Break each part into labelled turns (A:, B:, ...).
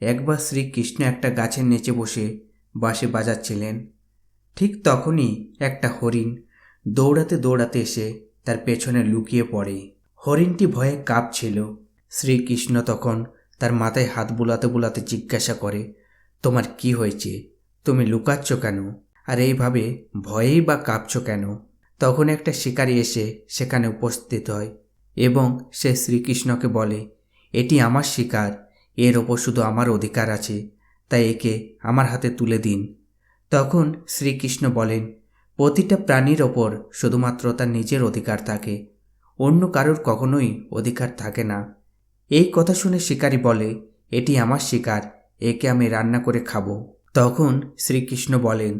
A: একবার শ্রীকৃষ্ণ একটা গাছের নিচে বসে বাঁশি বাজাচ্ছিলেন। ঠিক তখনই একটা হরিণ দৌড়াতে দৌড়াতে এসে তার পেছনে লুকিয়ে পড়ে। হরিণটি ভয়ে কাঁপছিল। শ্রীকৃষ্ণ তখন তার মাথায় হাত বুলাতে বুলাতে জিজ্ঞাসা করে, তোমার কি হয়েছে? তুমি লুকাচ্ছ কেন? আর এইভাবে ভয়েই বা কাঁপছ কেন? তখন একটা শিকারী এসে সেখানে উপস্থিত হয় এবং সে শ্রীকৃষ্ণকে বলে, এটি আমার শিকার এর ওপর শুধু আমার অধিকার আছে, তাই একে আমার হাতে তুলে দিন। তখন শ্রীকৃষ্ণ বলেন, প্রতিটা প্রাণীর ওপর শুধুমাত্র তার নিজের অধিকার থাকে, অন্য কারোর কখনোই অধিকার থাকে না। এই কথা শুনে শিকারী বলে, এটি আমার শিকার, একে আমি রান্না করে খাব। তখন শ্রীকৃষ্ণ বলেন,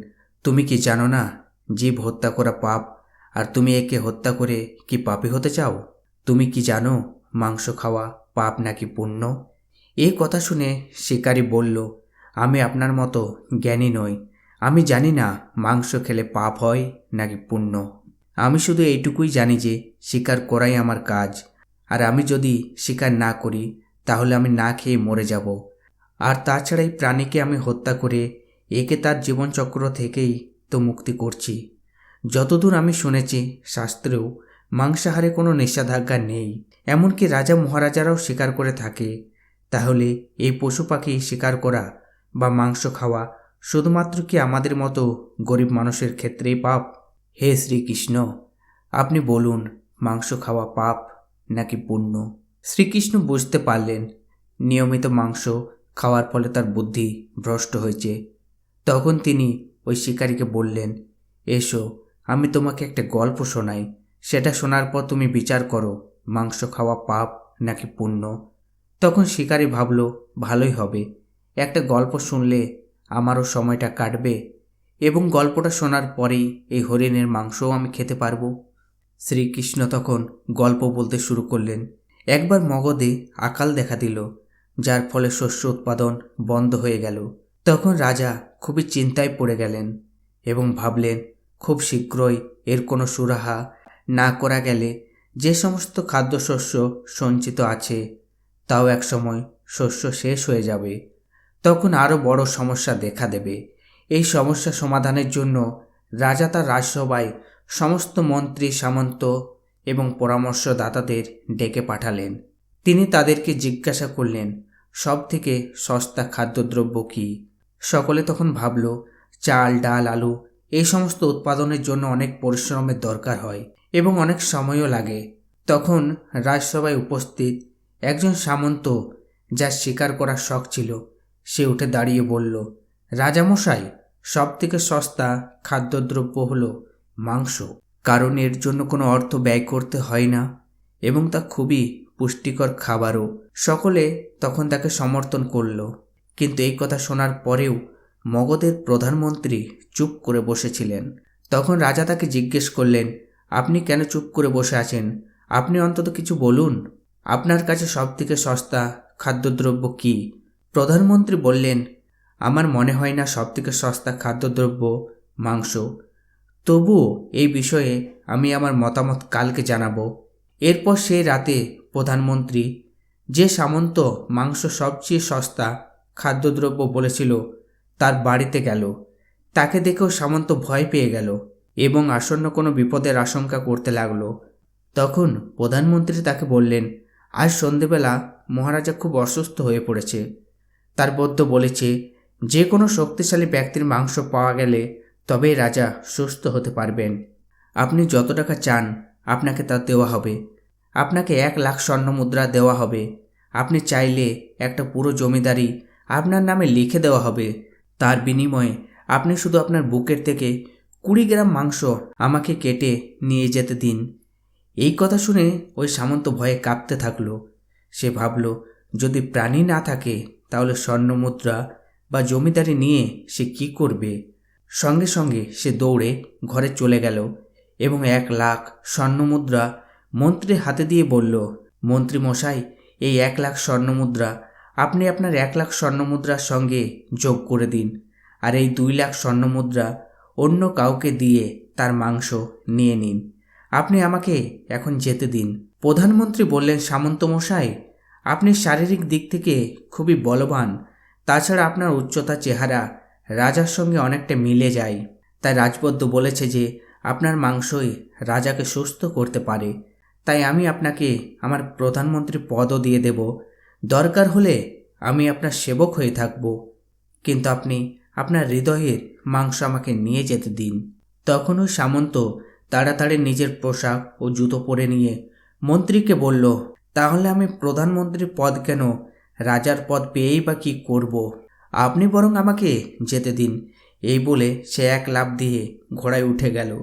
A: তুমি কি জানো না, জীব হত্যা করা পাপ, আর তুমি একে হত্যা করে কি পাপী হতে চাও? তুমি কি জানো, মাংস খাওয়া পাপ নাকি পুণ্য? এই কথা শুনে শিকারী বলল, আমি আপনার মতো জ্ঞানী নই। আমি জানি না মাংস খেলে পাপ হয় নাকি পুণ্য। আমি শুধু এইটুকুই জানি যে শিকার করাই আমার কাজ। আর আমি যদি শিকার না করি, তাহলে আমি না খেয়ে মরে যাব। আর তাছাড়া এই প্রাণীকে আমি হত্যা করে একে তার জীবনচক্র থেকেই তো মুক্তি করছি। যতদূর আমি শুনেছি শাস্ত্রেও মাংসাহারে কোনো নিষেধাজ্ঞা নেই। এমনকি রাজা মহারাজারাও শিকার করে থাকে। তাহলে এই পশু পাখি শিকার করা বা মাংস খাওয়া শুধুমাত্র কি আমাদের মতো গরিব মানুষের ক্ষেত্রেই পাপ? হে শ্রীকৃষ্ণ, আপনি বলুন, মাংস খাওয়া পাপ নাকি পুণ্য? শ্রীকৃষ্ণ বুঝতে পারলেন, নিয়মিত মাংস খাওয়ার ফলে তার বুদ্ধি ভ্রষ্ট হয়েছে। তখন তিনি ওই শিকারীকে বললেন, এসো, আমি তোমাকে একটা গল্প শোনাই। সেটা শোনার পর তুমি বিচার করো, মাংস খাওয়া পাপ নাকি পুণ্য? তখন শিকারী ভাবল, ভালোই হবে। একটা গল্প শুনলে আমারও সময়টা কাটবে এবং গল্পটা শোনার পরেই এই হরিণের মাংসও আমি খেতে পারব। শ্রীকৃষ্ণ তখন গল্প বলতে শুরু করলেন। একবার মগধে আকাল দেখা দিল, যার ফলে শস্য উৎপাদন বন্ধ হয়ে গেল। তখন রাজা খুবই চিন্তায় পড়ে গেলেন এবং ভাবলেন, খুব শীঘ্রই এর কোনো সুরাহা না করা গেলে যে সমস্ত খাদ্যশস্য সঞ্চিত আছে তাও একসময় শস্য শেষ হয়ে যাবে। তখন আরও বড় সমস্যা দেখা দেবে। এই সমস্যা সমাধানের জন্য রাজা তার রাজসভায় সমস্ত মন্ত্রী, সামন্ত এবং পরামর্শদাতাদের ডেকে পাঠালেন। তিনি তাদেরকে জিজ্ঞাসা করলেন সব থেকে সস্তা খাদ্যদ্রব্য কী? সকলে তখন ভাবল, চাল, ডাল, আলু, এই সমস্ত উৎপাদনের জন্য অনেক পরিশ্রমের দরকার হয় এবং অনেক সময়ও লাগে। তখন রাজসভায় উপস্থিত একজন সামন্ত, যার শিকার করার শখ ছিল, সে উঠে দাঁড়িয়ে বলল, রাজামশাই সব থেকে সস্তা খাদ্যদ্রব্য হলো মাংস। কারণ এর জন্য কোনো অর্থ ব্যয় করতে হয় না এবং তা খুবই পুষ্টিকর খাবারও। সকলে তখন তাকে সমর্থন করল। কিন্তু এই কথা শোনার পরেও মগধের প্রধানমন্ত্রী চুপ করে বসেছিলেন। তখন রাজা তাকে জিজ্ঞেস করলেন, আপনি কেন চুপ করে বসে আছেন? আপনি অন্তত কিছু বলুন। আপনার কাছে সবথেকে সস্তা খাদ্যদ্রব্য কী? প্রধানমন্ত্রী বললেন, আমার মনে হয় না সবথেকে সস্তা খাদ্যদ্রব্য মাংস। তবুও এই বিষয়ে আমি আমার মতামত কালকে জানাব। এরপর সেই রাতে প্রধানমন্ত্রী, যে সামন্ত মাংস সবচেয়ে সস্তা খাদ্যদ্রব্য বলেছিল, তার বাড়িতে গেল। তাকে দেখেও সামন্ত ভয় পেয়ে গেল এবং আসন্ন কোনো বিপদের আশঙ্কা করতে লাগল। তখন প্রধানমন্ত্রী তাকে বললেন আজ সন্ধেবেলা মহারাজা খুব অসুস্থ হয়ে পড়েছে। তার বদ্ধ বলেছে, যে কোনো শক্তিশালী ব্যক্তির মাংস পাওয়া গেলে তবেই রাজা সুস্থ হতে পারবেন। আপনি যত টাকা চান, আপনাকে তা দেওয়া হবে। আপনাকে এক লাখ স্বর্ণ মুদ্রা দেওয়া হবে। আপনি চাইলে একটা পুরো জমিদারি আপনার নামে লিখে দেওয়া হবে। তার বিনিময়ে আপনি শুধু আপনার বুকের থেকে কুড়ি গ্রাম মাংস আমাকে কেটে নিয়ে যেতে দিন। এই কথা শুনে ওই সামন্ত ভয়ে কাঁপতে থাকল। সে ভাবল, যদি প্রাণী না থাকে, তাহলে স্বর্ণমুদ্রা বা জমিদারি নিয়ে সে কি করবে? সঙ্গে সঙ্গে সে দৌড়ে ঘরে চলে গেল এবং এক লাখ স্বর্ণমুদ্রা মন্ত্রীর হাতে দিয়ে বলল, মন্ত্রী মশাই, এই এক লাখ স্বর্ণমুদ্রা, আপনি আপনার এক লাখ স্বর্ণমুদ্রার সঙ্গে যোগ করে দিন। আর এই দুই লাখ স্বর্ণমুদ্রা অন্য কাউকে দিয়ে তার মাংস নিয়ে নিন। আপনি আমাকে এখন যেতে দিন। প্রধানমন্ত্রী বললেন, সামন্ত মশাই, আপনি শারীরিক দিক থেকে খুবই বলবান। তাছাড়া আপনার উচ্চতা, চেহারা রাজার সঙ্গে অনেকটা মিলে যায়। তাই রাজবদ্ধ বলেছে যে, আপনার মাংসই রাজাকে সুস্থ করতে পারে। তাই আমি আপনাকে আমার প্রধানমন্ত্রী পদও দিয়ে দেব। দরকার হলে আমি আপনার সেবক হয়ে থাকব। কিন্তু আপনি আপনার হৃদয়ের মাংস আমাকে নিয়ে যেতে দিন। তখন ওই সামন্ত তাড়াতাড়ি নিজের পোশাক ও জুতো পরে নিয়ে মন্ত্রীকে বলল, তাহলে আমি প্রধানমন্ত্রীর পদ কেন? রাজার পদ পেয়েই বা কী করব? আপনি বরং আমাকে যেতে দিন। এই বলে সে এক লাফ দিয়ে ঘোড়ায় উঠে গেল।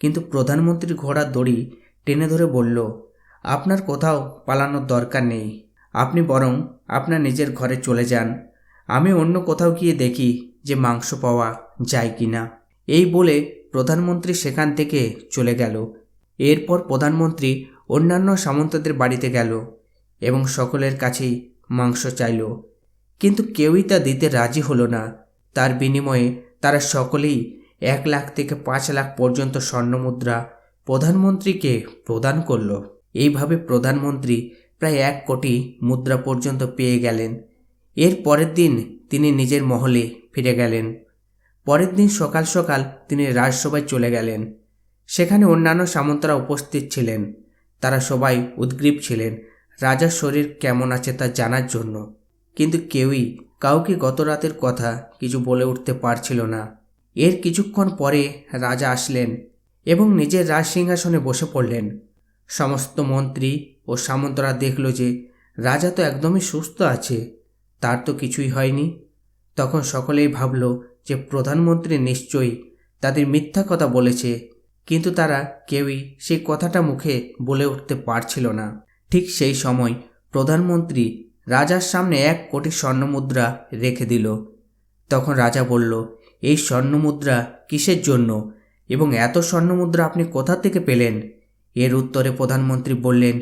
A: কিন্তু প্রধানমন্ত্রীর ঘোড়ার দড়ি টেনে ধরে বলল, আপনার কোথাও পালানোর দরকার নেই। আপনি বরং আপনার নিজের ঘরে চলে যান। আমি অন্য কোথাও গিয়ে দেখি যে মাংস পাওয়া যায় কি না এই বলে প্রধানমন্ত্রী সেখান থেকে চলে গেল। এরপর প্রধানমন্ত্রী অন্যান্য সামন্তদের বাড়িতে গেল এবং সকলের কাছেই মাংস চাইল। কিন্তু কেউই তা দিতে রাজি হলো না। তার বিনিময়ে তারা সকলেই এক লাখ থেকে পাঁচ লাখ পর্যন্ত স্বর্ণমুদ্রা প্রধানমন্ত্রীকে প্রদান করল। এইভাবে প্রধানমন্ত্রী প্রায় এক কোটি মুদ্রা পর্যন্ত পেয়ে গেলেন। এর পরের দিন তিনি নিজের মহলে ফিরে গেলেন। পরের দিন সকাল সকাল তিনি রাজসভায় চলে গেলেন। সেখানে অন্যান্য সামন্তরা উপস্থিত ছিলেন। তারা সবাই উদ্গ্রীব ছিলেন। রাজার শরীর কেমন আছে তা জানার জন্য। কিন্তু কেউই কাউকে গত রাতের কথা কিছু বলে উঠতে পারছিল না। এর কিছুক্ষণ পরে রাজা আসলেন এবং নিজের রাজ সিংহাসনে বসে পড়লেন। সমস্ত মন্ত্রী ও সামন্তরা দেখল যে রাজা তো একদমই সুস্থ আছে। তার তো কিছুই হয়নি। তখন সকলেই ভাবল যে প্রধানমন্ত্রী নিশ্চয়ই তাদের মিথ্যা কথা বলেছে, কিন্তু তারা কেউই সেই কথাটা মুখে বলে উঠতে পারছিল না। ঠিক সেই সময় প্রধানমন্ত্রী রাজার সামনে এক কোটি স্বর্ণমুদ্রা রেখে দিল। তখন রাজা বলল, এই স্বর্ণমুদ্রা কিসের জন্য এবং এত স্বর্ণমুদ্রা আপনি কোথা থেকে পেলেন? এর উত্তরে প্রধানমন্ত্রী বললেন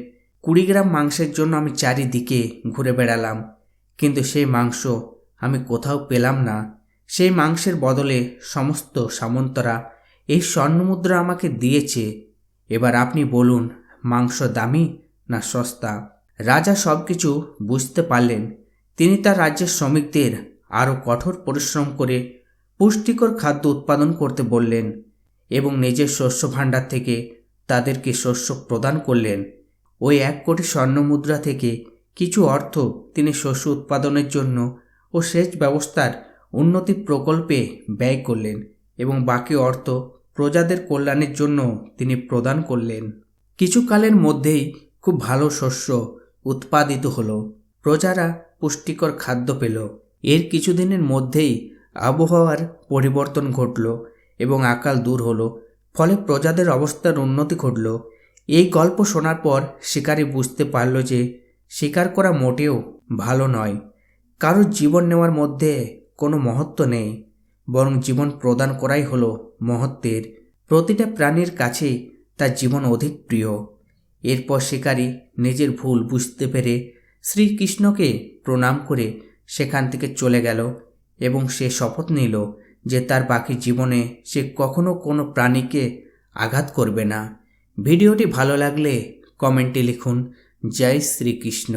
A: কুড়ি গ্রাম মাংসের জন্য আমি চারিদিকে ঘুরে বেড়ালাম, কিন্তু সেই মাংস আমি কোথাও পেলাম না। সেই মাংসের বদলে সমস্ত সামন্তরা এই স্বর্ণমুদ্রা আমাকে দিয়েছে। এবার আপনি বলুন, মাংস দামি না সস্তা? রাজা সব কিছু বুঝতে পারলেন। তিনি তার রাজ্যের শ্রমিকদের আরও কঠোর পরিশ্রম করে পুষ্টিকর খাদ্য উৎপাদন করতে বললেন এবং নিজের শস্য ভাণ্ডার থেকে তাদেরকে শস্য প্রদান করলেন। ওই এক কোটি স্বর্ণমুদ্রা থেকে কিছু অর্থ তিনি শস্য উৎপাদনের জন্য ও সেচ ব্যবস্থার উন্নতি প্রকল্পে ব্যয় করলেন এবং বাকি অর্থ প্রজাদের কল্যাণের জন্য তিনি প্রদান করলেন। কিছুকালের মধ্যেই খুব ভালো শস্য উৎপাদিত হলো। প্রজারা পুষ্টিকর খাদ্য পেল। এর কিছুদিনের মধ্যেই আবহাওয়ার পরিবর্তন ঘটল এবং আকাল দূর হলো। ফলে প্রজাদের অবস্থার উন্নতি ঘটল। এই গল্প শোনার পর শিকারী বুঝতে পারল যে শিকার করা মোটেও ভালো নয়। কারোর জীবন নেওয়ার মধ্যে কোনো মহত্ব নেই, বরং জীবন প্রদান করাই হলো মহত্বের। প্রতিটা প্রাণীর কাছে তার জীবন অধিক প্রিয়। এরপর শিকারী নিজের ভুল বুঝতে পেরে শ্রীকৃষ্ণকে প্রণাম করে সেখান থেকে চলে গেল এবং সে শপথ নিল যে তার বাকি জীবনে সে কখনো কোনো প্রাণীকে আঘাত করবে না। ভিডিওটি ভালো লাগলে কমেন্টে লিখুন, জয় শ্রীকৃষ্ণ।